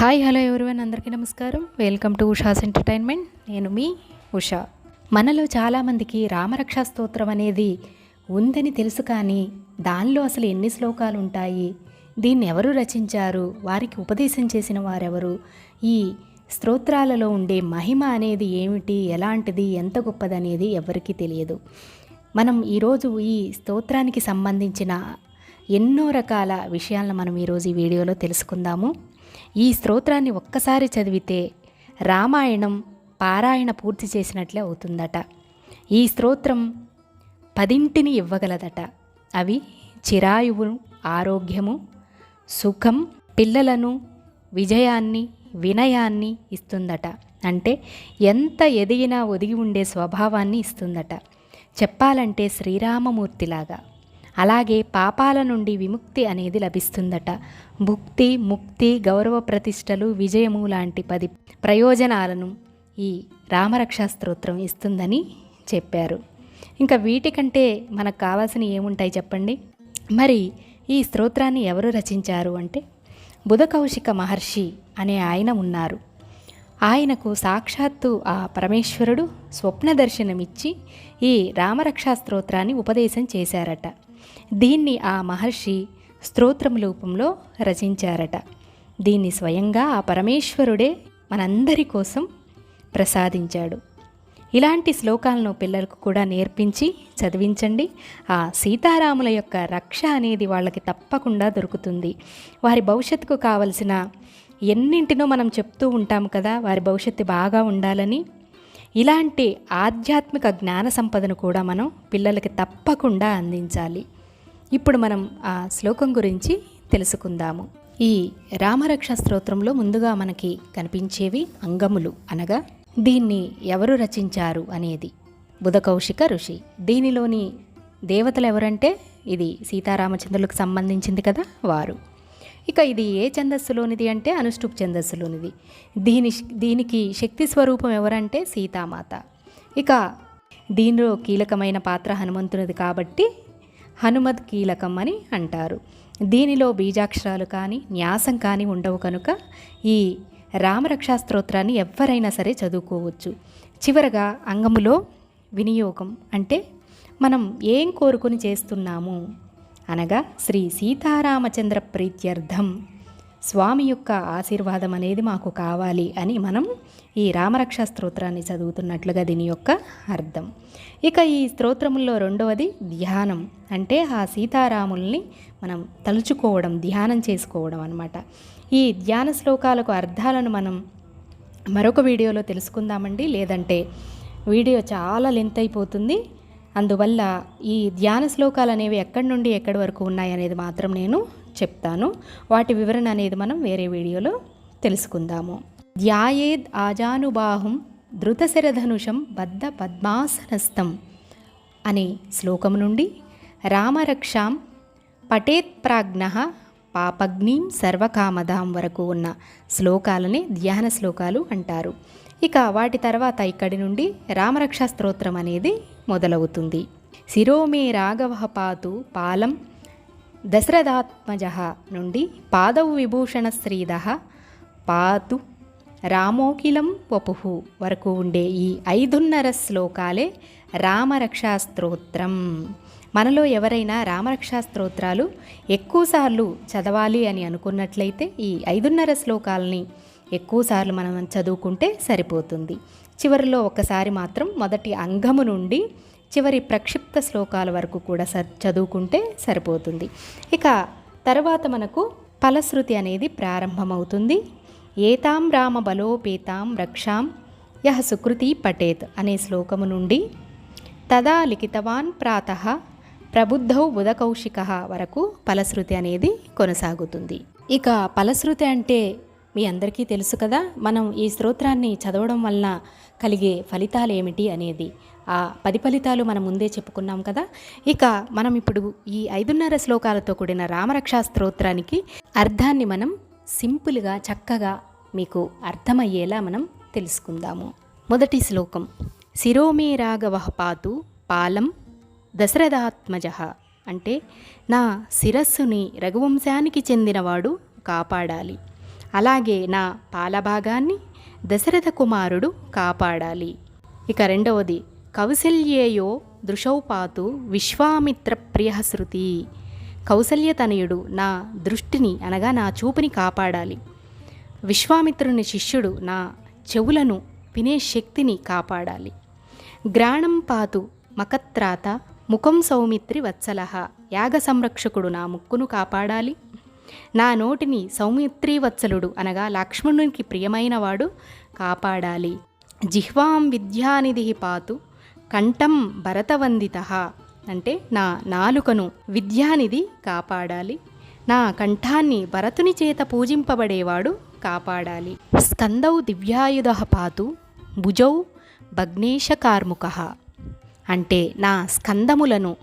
Hi hello everyone? అందరికీ నమస్కారం. Welcome to Usha's entertainment. నేను మీ ఉషా. మనలో చాలామందికి రామరక్షా స్తోత్రం అనేది ఉందని తెలుసు కానీ దానిలో అసలు ఎన్ని శ్లోకాలు ఉంటాయి? దీన్ని ఎవరు రచించారు? వారికి ఉపదేశం చేసిన వారెవరు? ఈ స్తోత్రాలలో ఉండే మహిమ అనేది ఏమిటి? ఎలాంటిది? ఎంత గొప్పదనేది ఎవరికీ తెలియదు. మనం ఈరోజు ఈ స్తోత్రానికి సంబంధించిన ఎన్నో రకాల విషయాలను మనం ఈరోజు ఈ వీడియోలో తెలుసుకుందాము. ఈ స్తోత్రాన్ని ఒక్కసారి చదివితే రామాయణం పారాయణ పూర్తి చేసినట్లే అవుతుందట. ఈ స్తోత్రం పదింటిని ఇవ్వగలదట. అవి చిరాయువు ఆరోగ్యము సుఖం పిల్లలను విజయాన్ని వినయాన్ని ఇస్తుందట. అంటే ఎంత ఎదిగినా ఒదిగి ఉండే స్వభావాన్ని ఇస్తుందట. చెప్పాలంటే శ్రీరామమూర్తిలాగా. అలాగే పాపాల నుండి విముక్తి అనేది లభిస్తుందట. భుక్తి ముక్తి గౌరవ ప్రతిష్టలు విజయము లాంటి పది ప్రయోజనాలను ఈ రామరక్షా స్తోత్రం ఇస్తుందని చెప్పారు. ఇంకా వీటికంటే మనకు కావాల్సిన ఏముంటాయి చెప్పండి? మరి ఈ స్తోత్రాన్ని ఎవరు రచించారు అంటే బుధకౌశిక మహర్షి అనే ఆయన ఉన్నారు. ఆయనకు సాక్షాత్తు ఆ పరమేశ్వరుడు స్వప్న దర్శనమిచ్చి ఈ రామరక్షా స్తోత్రాన్ని ఉపదేశం చేశారట. దీన్ని ఆ మహర్షి స్తోత్రం రూపంలో రచించారట. దీన్ని స్వయంగా ఆ పరమేశ్వరుడే మనందరి కోసం ప్రసాదించాడు. ఇలాంటి శ్లోకాలను పిల్లలకు కూడా నేర్పించి చదివించండి. ఆ సీతారాముల యొక్క రక్ష అనేది వాళ్ళకి తప్పకుండా దొరుకుతుంది. వారి భవిష్యత్తుకు కావలసిన ఎన్నింటినో మనం చెప్తూ ఉంటాం కదా వారి భవిష్యత్తు బాగా ఉండాలని. ఇలాంటి ఆధ్యాత్మిక జ్ఞాన సంపదను కూడా మనం పిల్లలకి తప్పకుండా అందించాలి. ఇప్పుడు మనం ఆ శ్లోకం గురించి తెలుసుకుందాము. ఈ రామరక్ష స్తోత్రంలో ముందుగా మనకి కనిపించేవి అంగములు అనగా దీన్ని ఎవరు రచించారు అనేది. బుధకౌశిక ఋషి దీనిలోని దేవతలు ఎవరంటే ఇది సీతారామచంద్రులకు సంబంధించింది కదా వారు. ఇక ఇది ఏ ఛందస్సులోనిది అంటే అనుష్ఠుప్ ఛందస్సులోనిది. దీని దీనికి శక్తి స్వరూపం ఎవరంటే సీతామాత. ఇక దీనిలో కీలకమైన పాత్ర హనుమంతునిది కాబట్టి హనుమద్ కీలకం అని అంటారు. దీనిలో బీజాక్షరాలు కానీ న్యాసం కానీ ఉండవు కనుక ఈ రామరక్షా స్తోత్రాన్ని ఎవరైనా సరే చదువుకోవచ్చు. చివరగా అంగములో వినియోగం అంటే మనం ఏం కోరుకొని చేస్తున్నాము అనగా శ్రీ సీతారామచంద్ర ప్రీత్యర్థం. స్వామి యొక్క ఆశీర్వాదం అనేది మాకు కావాలి అని మనం ఈ రామరక్షా స్తోత్రాన్ని చదువుతున్నట్లుగా దీని యొక్క అర్థం. ఇక ఈ స్తోత్రముల్లో రెండవది ధ్యానం. అంటే ఆ సీతారాముల్ని మనం తలుచుకోవడం ధ్యానం చేసుకోవడం అనమాట ఈ ధ్యాన శ్లోకాలకు అర్థాలను మనం మరొక వీడియోలో తెలుసుకుందామండి. లేదంటే వీడియో చాలా లెంత్ అయిపోతుంది. అందువల్ల ఈ ధ్యాన శ్లోకాలు అనేవి ఎక్కడి నుండి ఎక్కడి వరకు ఉన్నాయనేది మాత్రం నేను చెప్తాను. వాటి వివరణ అనేది మనం వేరే వీడియోలో తెలుసుకుందాము. ధ్యాయేద్ ఆజానుబాహుం ధృతశరధనుషం బద్ధ పద్మాసనస్థం అనే శ్లోకం నుండి రామరక్షాం పటేత్ ప్రాజ్ఞ పాపగ్నిం సర్వకామదాం వరకు ఉన్న శ్లోకాలని ధ్యాన శ్లోకాలు అంటారు. ఇక వాటి తర్వాత ఇక్కడి నుండి రామరక్ష స్తోత్రం అనేది మొదలవుతుంది. శిరోమే రాఘవ పాతు పాలం దశరథాత్మజ నుండి పాదవు విభూషణ శ్రీద పాతు రామోకిలం వపుహు వరకు ఉండే ఈ ఐదున్నర శ్లోకాలే రామరక్షా స్తోత్రం మనలో ఎవరైనా రామరక్షా స్తోత్రాలు ఎక్కువసార్లు చదవాలి అని అనుకున్నట్లయితే ఈ ఐదున్నర శ్లోకాలని ఎక్కువసార్లు మనం చదువుకుంటే సరిపోతుంది. చివరిలో ఒకసారి మాత్రం మొదటి అంగము నుండి చివరి ప్రక్షిప్త శ్లోకాల వరకు కూడా చదువుకుంటే సరిపోతుంది. ఇక తర్వాత మనకు ఫలశ్రుతి అనేది ప్రారంభమవుతుంది. ఏతాం రామ బలోపేతాం రక్షాం యహ సుకృతి పటేత్ అనే శ్లోకము నుండి తదా లిఖితవాన్ ప్రాత ప్రబుద్ధౌ బుధకౌశిక వరకు ఫలశ్రుతి అనేది కొనసాగుతుంది. ఇక ఫలశ్రుతి అంటే మీ అందరికీ తెలుసు కదా మనం ఈ స్తోత్రాన్ని చదవడం వలన కలిగే ఫలితాలు ఏమిటి అనేది. ఆ పది ఫలితాలు మనం ముందే చెప్పుకున్నాం కదా. ఇక మనం ఇప్పుడు ఈ ఐదున్నర శ్లోకాలతో కూడిన రామరక్షా స్తోత్రానికి అర్థాన్ని మనం సింపుల్గా చక్కగా మీకు అర్థమయ్యేలా మనం తెలుసుకుందాము. మొదటి శ్లోకం శిరోమే రాఘవ పాతు పాలం దశరథాత్మజ అంటే నా శిరస్సుని రఘువంశానికి చెందినవాడు కాపాడాలి. అలాగే నా పాలభాగాన్ని దశరథ కుమారుడు కాపాడాలి. ఇక రెండవది కౌసల్యేయో దృశౌపాతు విశ్వామిత్ర ప్రియహశృతి కౌసల్యతనయుడు నా దృష్టిని అనగా నా చూపుని కాపాడాలి. విశ్వామిత్రుని శిష్యుడు నా చెవులను వినే శక్తిని కాపాడాలి. గ్రాణం పాతు మకత్రాత ముఖం సౌమిత్రి వత్సలహ. యాగ సంరక్షకుడు నా ముక్కును కాపాడాలి. నా నోటిని సౌమిత్రి వత్సలుడు అనగా లక్ష్మణునికి ప్రియమైనవాడు కాపాడాలి. జిహ్వాం విద్యానిధి పాతు కంఠం భరతవందిత. అంటే నా నాలుకను విద్యానిధి కాపాడాలి. నా కంఠాన్ని భరతుని చేత పూజింపబడేవాడు కాపాడాలి. స్కందౌ దివ్యాయుధ పాతు భుజౌ భగ్నేశకార్ముక. అంటే నా స్కందములను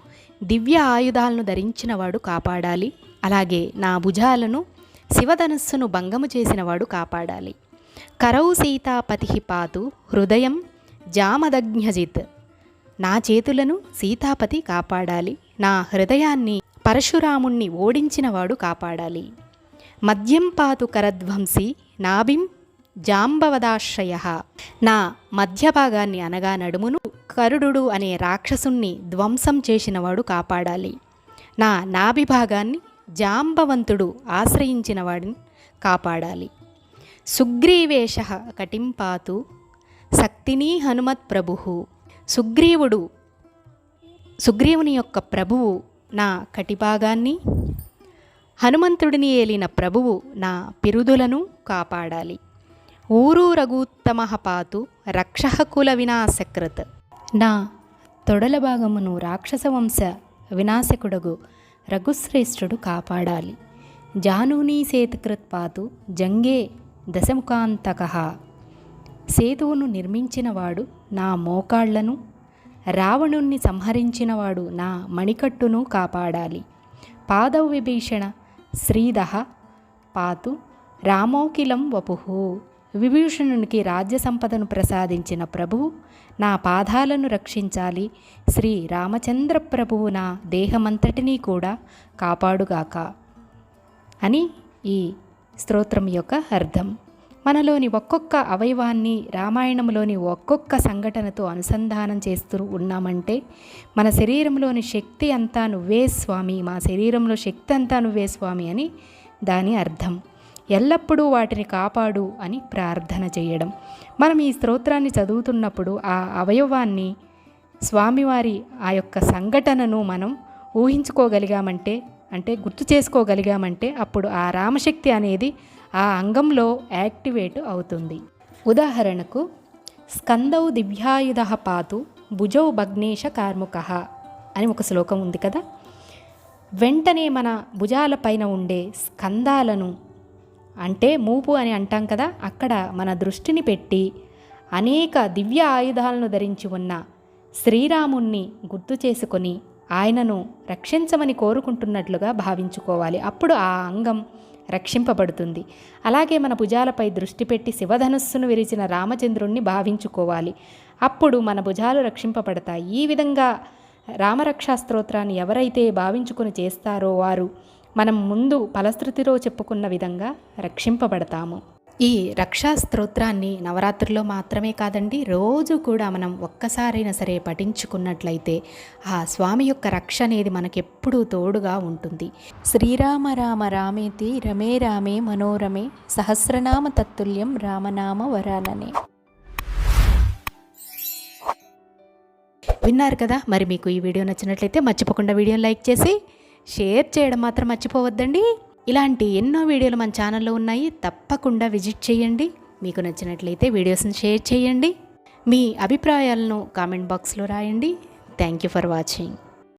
దివ్య ఆయుధాలను ధరించినవాడు కాపాడాలి. అలాగే నా భుజాలను శివధనస్సును భంగము చేసినవాడు కాపాడాలి. కరౌ సీతాపతి పాతు హృదయం జామదజ్ఞజిత్ నా చేతులను సీతాపతి కాపాడాలి. నా హృదయాన్ని పరశురాముణ్ణి ఓడించినవాడు కాపాడాలి. మద్యం పాతు కరధ్వంసి నాభిం జాంబవదాశ్రయ. నా మధ్య భాగాన్ని అనగా నడుమును కరుడు అనే రాక్షసుణ్ణి ధ్వంసం చేసినవాడు కాపాడాలి. నా నాభిభాగాన్ని జాంబవంతుడు ఆశ్రయించినవాడిని కాపాడాలి. సుగ్రీవేష కటింపాతు శక్తిని హనుమత్ ప్రభు. సుగ్రీవుడు సుగ్రీవుని యొక్క ప్రభువు నా కటిభాగాన్ని హనుమంతుడిని ఏలిన ప్రభువు నా పిరుదులను కాపాడాలి ఊరు రఘుత్తమ పాతు రక్షకుల వినాశకృత్ నా తొడల భాగమును రాక్షస వంశ వినాశకుడగు రఘుశ్రేష్ఠుడు కాపాడాలి జానూనీ సేతుకృత్ పాతు జంగే దశముఖాంతక సేతువును నిర్మించినవాడు నా మోకాళ్ళను రావణుణ్ణి సంహరించినవాడు నా మణికట్టును కాపాడాలి. పాదవ విభీషణ శ్రీదహ పాతు రామోకిలం వపుహు విభీషణునికి రాజ్య సంపదను ప్రసాదించిన ప్రభువు నా పాదాలను రక్షించాలి. శ్రీ రామచంద్ర ప్రభువు నా దేహమంతటినీ కూడా కాపాడుగాక అని ఈ స్తోత్రం యొక్క అర్థం. మనలోని ఒక్కొక్క అవయవాన్ని రామాయణంలోని ఒక్కొక్క సంఘటనతో అనుసంధానం చేస్తూ ఉన్నామంటే మన శరీరంలోని శక్తి అంతా నువ్వే స్వామి మా శరీరంలో శక్తి అంతా నువ్వే స్వామి అని దాని అర్థం. ఎల్లప్పుడూ వాటిని కాపాడు అని ప్రార్థన చేయడం. మనం ఈ స్తోత్రాన్ని చదువుతున్నప్పుడు ఆ అవయవాన్ని స్వామివారి ఆ యొక్క సంఘటనను మనం ఊహించుకోగలిగామంటే అంటే గుర్తు చేసుకోగలిగామంటే అప్పుడు ఆ రామశక్తి అనేది ఆ అంగంలో యాక్టివేట్ అవుతుంది. ఉదాహరణకు స్కందౌ దివ్యాయుధ పాతు భుజౌ భగ్నేశ కార్ముక అని ఒక శ్లోకం ఉంది కదా? వెంటనే మన భుజాలపైన ఉండే స్కందాలను అంటే మూపు అని అంటాం కదా అక్కడ మన దృష్టిని పెట్టి అనేక దివ్య ఆయుధాలను ధరించి ఉన్న శ్రీరాముణ్ణి గుర్తు చేసుకొని ఆయనను రక్షించమని కోరుకుంటున్నట్లుగా భావించుకోవాలి. అప్పుడు ఆ అంగం రక్షింపబడుతుంది. అలాగే మన భుజాలపై దృష్టి పెట్టి శివధనుస్సును విరిచిన రామచంద్రుణ్ణి భావించుకోవాలి. అప్పుడు మన భుజాలు రక్షింపబడతాయి. ఈ విధంగా రామరక్షా స్తోత్రాన్ని ఎవరైతే భావించుకొని చేస్తారో వారు మనం ముందు ఫలశ్రుతిలో చెప్పుకున్న విధంగా రక్షింపబడతాము. ఈ రక్షా స్తోత్రాన్ని నవరాత్రుల్లో మాత్రమే కాదండి రోజు కూడా మనం ఒక్కసారైనా సరే పఠించుకున్నట్లయితే ఆ స్వామి యొక్క రక్ష అనేది మనకెప్పుడూ తోడుగా ఉంటుంది. శ్రీరామ రామ రామేతి రమే రామే మనోరమే సహస్రనామ తత్తుల్యం రామనామ వరాననే. విన్నారు కదా మరి మీకు ఈ వీడియో నచ్చినట్లయితే మర్చిపోకుండా వీడియోని లైక్ చేసి షేర్ చేయడం మాత్రం మర్చిపోవద్దండి. ఇలాంటి ఎన్నో వీడియోలు మన ఛానల్లో ఉన్నాయి. తప్పకుండా విజిట్ చేయండి. మీకు నచ్చినట్లయితే వీడియోస్ని షేర్ చేయండి. మీ అభిప్రాయాలను కామెంట్ బాక్స్లో రాయండి. Thank you for watching.